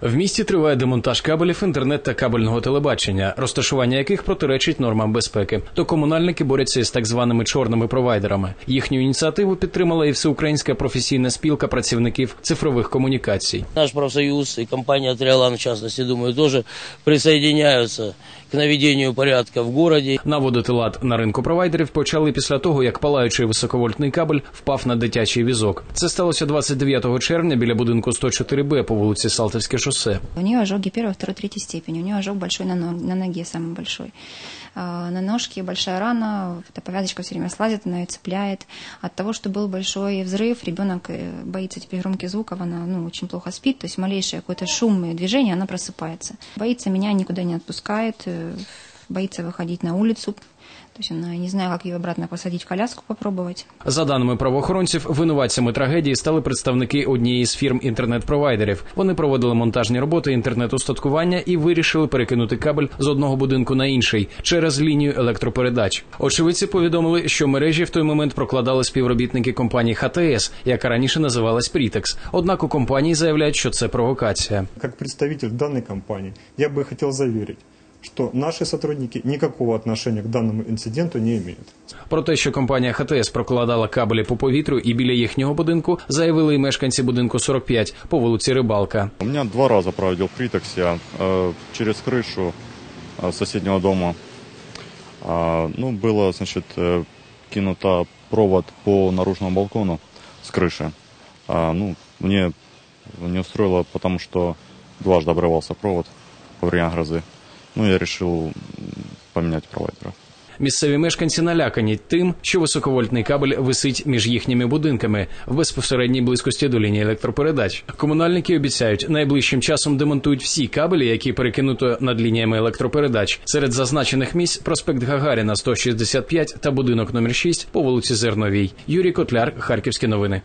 В місті триває демонтаж кабелів інтернет та кабельного телебачення, розташування яких протиречить нормам безпеки. То комунальники борються із так званими чорними провайдерами. Їхню ініціативу підтримала і всеукраїнська професійна спілка працівників цифрових комунікацій. Наш профсоюз и компания «Триолан», в частности, думаю, тоже присоединяются к наведению порядка в городе. Наводити лад на ринку провайдерів почали після того, як палаючий високовольтний кабель впав на дитячий візок. Це сталося 29 червня біля будинку 104Б по вулиці Салтівське шосе. У нее ожоги первой, второй, третьей степени. У нее ожог большой на, но- на ноге, самый большой. А, На ножке большая рана, эта повязочка все время слазит, она ее цепляет. От того, что был большой взрыв, ребенок э, боится теперь громких звуков, она ну, очень плохо спит, то есть малейшее какое-то шум и движение, она просыпается. Боится меня, никуда не отпускает, э, боится выходить на улицу. То есть она, не знаю, как ее обратно посадить в коляску, попробовать. За даними правоохоронців, винуватцями трагедії стали представники однієї з фірм інтернет-провайдерів. Вони проводили монтажні роботи інтернет-устаткування і вирішили перекинути кабель з одного будинку на інший через лінію електропередач. Очевидці повідомили, що мережі в той момент прокладали співробітники компанії ХТС, яка раніше називалась Прітекс. Однак у компанії заявляють, що це провокація. Как представитель данной компании, я бы хотел заверить, что наши сотрудники никакого отношения к данному инциденту не имеют. Про те, що компанія ХТС прокладала кабелі по повітрю і біля їхнього будинку, заявили і мешканці будинку 45 по вулиці Рибалка. У меня два раза проводил Притекс я э, через крышу э, соседнего дома. А, ну, было, значит, э, кинуто провод по наружному балкону с крыши. А, ну, мне не устроило, потому что дважды обрывался провод во время грозы. Ну, я решил м, поменять провайдера. Місцеві мешканці налякані тим, що високовольтний кабель висить між їхніми будинками в безпосередній близькості до лінії електропередач. Комунальники обіцяють, найближчим часом демонтують всі кабелі, які перекинуто над лініями електропередач. Серед зазначених місць проспект Гагаріна 165 та будинок номер 6 по вулиці Зерновій. Юрій Котляр, Харківські новини.